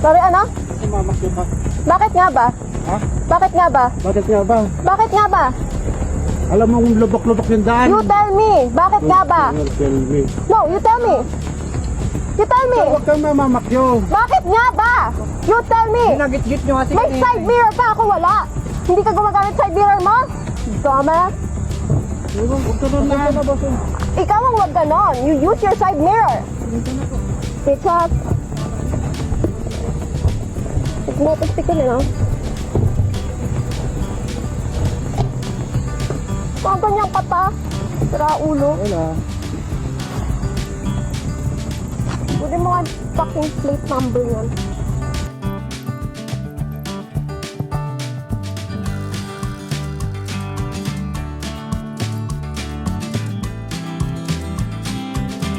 Sorry, ano? Sumamakyo ka. Bakit nga ba? Ha? Bakit nga ba? Bakit nga ba? Bakit nga ba? Alam mo kung lubok-lubok yung daan. You tell me. Bakit nga ba? Tell me. No, you tell me. You tell me. Huwag kang mamamakyo. Bakit nga ba? You tell me. Nagit-git nyo kasi May side mirror pa ako wala. Hindi ka gumagamit side mirror mo? Dumbass. Huwag huwag ka doon na. Ikaw ang wag ganon. You use your side mirror. Bitches. Motor ko na. Kung ganyan ka pa, sira ulo. Wala. Pwede mo nga fucking plate number yan.